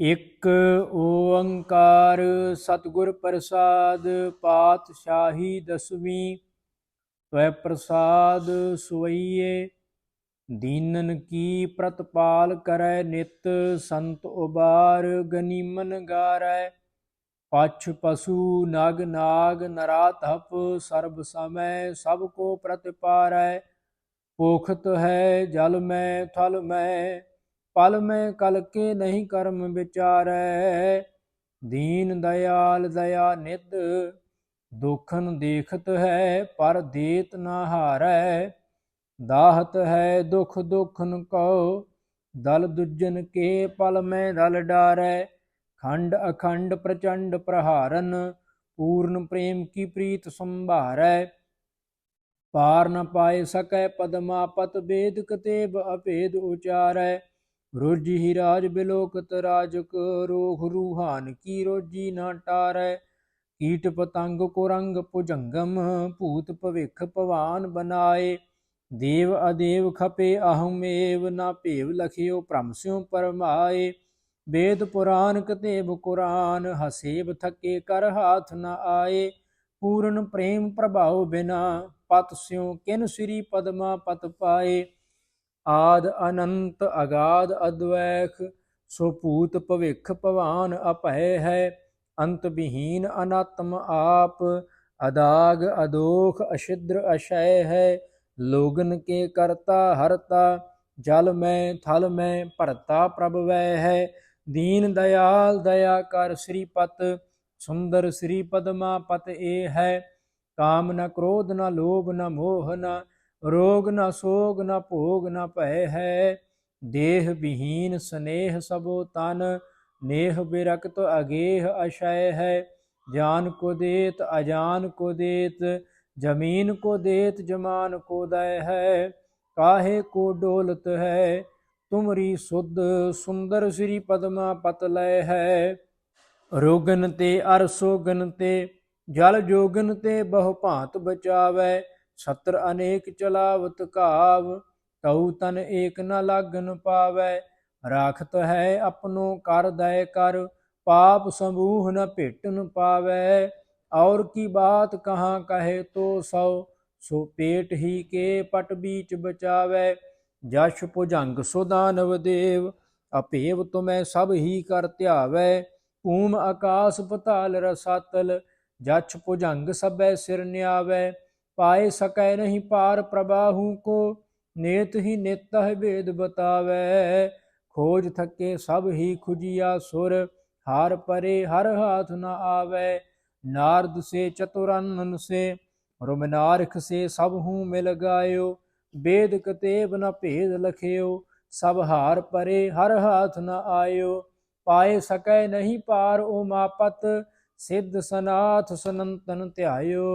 ਇਕ ਓੰਕਾਰ ਸਤਿਗੁਰ ਪ੍ਰਸਾਦ ਪਾਤਸ਼ਾਹੀ ਦਸਵੀਂ, ਤਵੈ ਪ੍ਰਸਾਦ ਸੁਈਏ ਦੀਨਨ ਕੀ ਪ੍ਰਤਪਾਲ ਕਰੈ ਨਿਤ, ਸੰਤ ਉਬਾਰ ਗਨੀਮਨ ਗਾਰੈ, ਪਛ ਪਸੂ ਨਗ ਨਾਗ ਨਰਾਤਪ ਸਰਬ ਸਮੈ, ਸਭ ਕੋ ਪ੍ਰਤਿਪਾਰੈ, ਪੋਖਤ ਹੈ ਜਲ ਮੈਂ, ਥਲ ਮੈਂ ਪਲ ਮੈਂ ਕਲ ਕੇ ਨਹੀਂ ਕਰਮ ਵਿਚਾਰੈ। ਦੀਨ ਦਇਆਲ ਦਇਆ ਨਿਦ ਦੁਖਨ ਦੇਖਤ ਹੈ ਪਰ ਦੇਤ ਨਾ ਹਾਰੈ। ਦਾਹਤ ਹੈ ਦੁਖ ਦੁਖਨ ਕਉ, ਦਲ ਦੁਜਨ ਕੇ ਪਲ ਮੈਂ ਦਲ ਡਾਰੈ। ਖੰਡ ਅਖੰਡ ਪ੍ਰਚੰਡ ਪ੍ਰਹਾਰਨ, ਪੂਰਨ ਪ੍ਰੇਮ ਕੀ ਪ੍ਰੀਤ ਸੰਭਾਰੈ। ਪਾਰ ਨ ਪਾਏ ਸਕੈ ਪਦਮਾ ਪਤ ਬੇਦ ਕਤੇਬ ਅਭੇਦ ਉਚਾਰੈ। ਰੋਜੀ ਹੀ ਰਾਜ ਬਿਲੋਕਤ ਰਾਜਕ ਰੋਖ ਰੂਹਾਨ ਕੀ ਰੋਜੀ ਨਾ ਟਾਰੈ? ਕੀਟ ਪਤੰਗ ਕੋ ਰੰਗ ਭੁਜੰਗਮ, ਭੂਤ ਭਵਿਖ ਭਵਾਨ ਬਨਾਏ। ਦੇਵ ਅਦੇਵ ਖਪੇ ਅਹਮੇਵ ਨਾ ਭੇਵ ਲਖਿਓ ਭ੍ਰਮ ਸਿਉ ਪਰਮਾਏ। ਵੇਦ ਪੁਰਾਨ ਕਤੇਬ ਕੁਰਾਨ, ਹਸੇਬ ਥਕੇ ਕਰ ਹਾਥ ਨ ਆਏ। ਪੂਰਨ ਪ੍ਰੇਮ ਪ੍ਰਭਾਵ ਬਿਨਾ ਪਤ ਸਿਉ ਕਿਨ ਸ੍ਰੀ ਪਦਮਾ ਪਤ ਪਾਏ। ਆਦ ਅਨੰਤ ਅਗਾਧ ਅਦਵੈਖ, ਸੋ ਭੂਤ ਭਵਿਖ ਭਵਾਨ ਅਭੈ ਹੈ, ਅੰਤ ਵਿਹੀਨ ਅਨਾਤਮ ਆਪ, ਅਦਾਗ ਅਦੋਖ ਅਸ਼ਿਦਰ ਅਸ਼ੈ ਹੈ, ਲੋਗਨ ਕੇ ਕਰਤਾ ਹਰਤਾ, ਜਲ ਮੈਂ ਥਲ ਮੈਂ ਭਰਤਾ ਪ੍ਰਭ ਵੈ ਹੈ, ਦੀਨ ਦਇਆਲ ਦਇਆ ਕਰ ਸ੍ਰੀ ਪਤ ਸੁੰਦਰ ਸ੍ਰੀ ਪਦਮਾ ਪਤ ਏ ਹੈ, ਕਾਮ ਨ ਕ੍ਰੋਧ ਨ ਲੋਭ ਨ ਮੋਹ ਨ ਰੋਗ ਨਾ ਸੋਗ ਨਾ ਭੋਗ ਨਾ ਭੈ ਹੈ। ਦੇਹ ਵਿਹੀਨ ਸਨੇਹ ਸਭੋ ਤਨ, ਨੇਹ ਬਿਰਕਤ ਅਗੇਹ ਅਸ਼ੈ ਹੈ। ਜਾਨ ਕੋ ਦੇਤ, ਅਜਾਨ ਕੋ ਦੇਤ, ਜਮੀਨ ਕੋ ਦੇਤ, ਜਮਾਨ ਕੋ ਦੈ ਹੈ। ਕਾਹੇ ਕੋ ਡੋਲਤ ਹੈ, ਤੁਮਰੀ ਸੁਧ ਸੁੰਦਰ ਸ੍ਰੀ ਪਦਮਾ ਪਤ ਲੈ ਹੈ। ਰੋਗਨ ਤੇ ਅਰ ਸੋਗਨ ਤੇ, ਜਲ ਜੋਗਨ ਤੇ ਬਹੁ ਭਾਂਤ ਬਚਾਵੈ। ਛਤਰ ਅਨੇਕ ਚਲਾਵਤ ਕਾਵ, ਤਉ ਤਨ ਏਕ ਨ ਲਾਗਨ ਪਾਵੈ, ਰਾਖਤ ਹੈ ਆਪਣੋ ਕਰ ਦਇ ਕਰ, ਪਾਪ ਸਮੂਹ ਨ ਭੇਟਨ ਪਾਵੈ। ਔਰ ਕੀ ਬਾਤ ਕਹਾਂ ਕਹੇ ਤੋ ਸੋ ਸੋ ਪੇਟ ਹੀ ਕੇ ਪਟ ਬੀਚ ਬਚਾਵੈ। ਜਸ਼ ਭੁਜੰਗ ਸੁਦਾਨਵ ਦੇਵ, ਅਪੇਵ ਤੁਮੈ ਸਭ ਹੀ ਕਰ ਧਿਆਵੈ। ਊਮ ਆਕਾਸ ਪਤਾਲ ਰਸਾਤਲ ਜਛ ਭੁਜੰਗ ਸਭੈ ਸਿਰ ਨਿਆਵੈ। ਪਾਏ ਸਕੈ ਨਹੀਂ ਪਾਰ ਪ੍ਰਬਾਹੂ ਕੋ, ਨੇਤ ਹੀ ਨਿਤ ਹੈ ਭੇਦ ਬਤਾਵੈ। ਖੋਜ ਥਕੇ ਸਭ ਹੀ ਖੁਜੀਆ ਸੁਰ, ਹਾਰ ਪਰੇ ਹਰ ਹਾਥ ਨ ਆਵੈ। ਨਾਰਦ ਸੇ ਚਤੁਰਨਨ ਸੇ ਰੁਮਨਾਰਖ ਸੇ ਸਭ ਹੂੰ ਮਿਲ ਗਾਇਓ। ਬੇਦ ਕਤੇਬ ਨ ਭੇਦ ਲਖਿਓ, ਸਭ ਹਾਰ ਪਰੇ ਹਰ ਹਾਥ ਨ ਆਇਓ। ਪਾਏ ਸਕੈ ਨਹੀਂ ਪਾਰ ਓ ਮਾਪਤ, ਸਿੱਧ ਸਨਾਥ ਸਨੰਤਨ ਧਿਆਇਓ।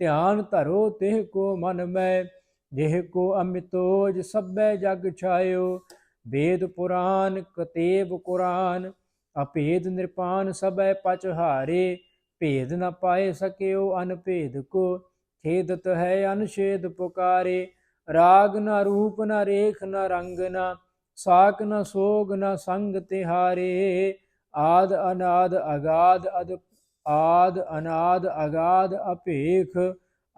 ਧਿਆਨ ਧਰੋ ਤਿਹ ਕੋ ਮਨ ਮੈਂ, ਜਿਹ ਕੋ ਅਮਿਤੋਜ ਸਭੈ ਜਗ ਛਾਇਓ। ਵੇਦ ਪੁਰਾਨ ਕਤੇਬ ਕੁਰਾਨ ਅਭੇਦ ਨਿਰਪਾਨ ਸਭੈ ਪਚ ਹਾਰੇ। ਭੇਦ ਨ ਪਾਏ ਸਕਿਓ ਅਨਭੇਦ ਕੋ ਖੇਦਤ ਹੈ ਅਨਸ਼ੇਦ ਪੁਕਾਰੇ। ਰਾਗ ਨ ਰੂਪ ਨ ਰੇਖ ਨ ਰੰਗ ਨ, ਸਾਕ ਨ ਸੋਗ ਨ ਸੰਗ ਤਿਹਾਰੇ। ਆਦ ਅਨਾਦ ਅਗਾਧ ਅਦ ਆਦ, ਅਨਾਦ ਅਗਾਧ ਅਪੇਖ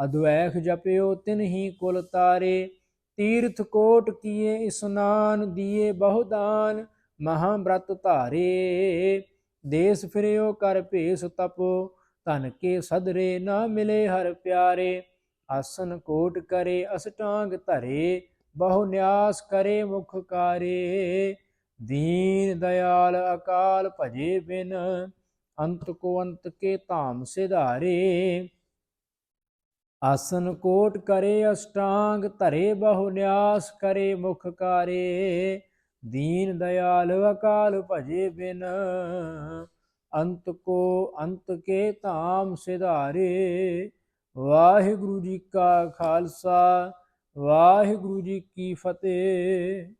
ਅਦਵੈਖ ਜਪਿਓ ਤਿਨ ਹੀ ਕੁਲ ਤਾਰੇ, ਤੀਰਥ ਕੋਟ ਕੀਏ ਇਸਨਾਨ ਦੀਏ ਬਹੁਦਾਨ ਮਹਾ ਬ੍ਰਤ ਧਾਰੇ। ਦੇਸ ਫਿਰਿਓ, ਕਰ ਭੇਸ ਤਪੋ, ਧਨ ਕੇ ਸਦਰੇ ਨਾ ਮਿਲੇ ਹਰ ਪਿਆਰੇ। ਆਸਨ ਕੋਟ ਕਰੇ, ਅਸਟਾਂਗ ਧਰੇ, ਬਹੁ ਨਿਆਸ ਕਰੇ ਮੁਖ ਕਾਰੇ। ਦੀਨ, ਦਇਆਲ, ਅਕਾਲ ਭਜੇ ਬਿਨ ਅੰਤ ਕੋ ਅੰਤ ਕੇ ਧਾਮ ਸਿਧਾਰੇ, ਆਸਨ ਕੋਟ ਕਰੇ ਅਸ਼ਟਾਂਗ, ਧਰੇ ਬਹੁ ਨਿਆਸ ਕਰੇ ਮੁਖ ਕਾਰੇ, ਦੀਨ ਦਇਆਲ ਅਕਾਲ ਭਜੇ ਬਿਨ। ਅੰਤ ਕੋ ਅੰਤ ਕੇ ਧਾਮ ਸਿਧਾਰੇ, ਵਾਹਿਗੁਰੂ ਜੀ ਕਾ ਖਾਲਸਾ, ਵਾਹਿਗੁਰੂ ਜੀ ਕੀ ਫਤਿਹ।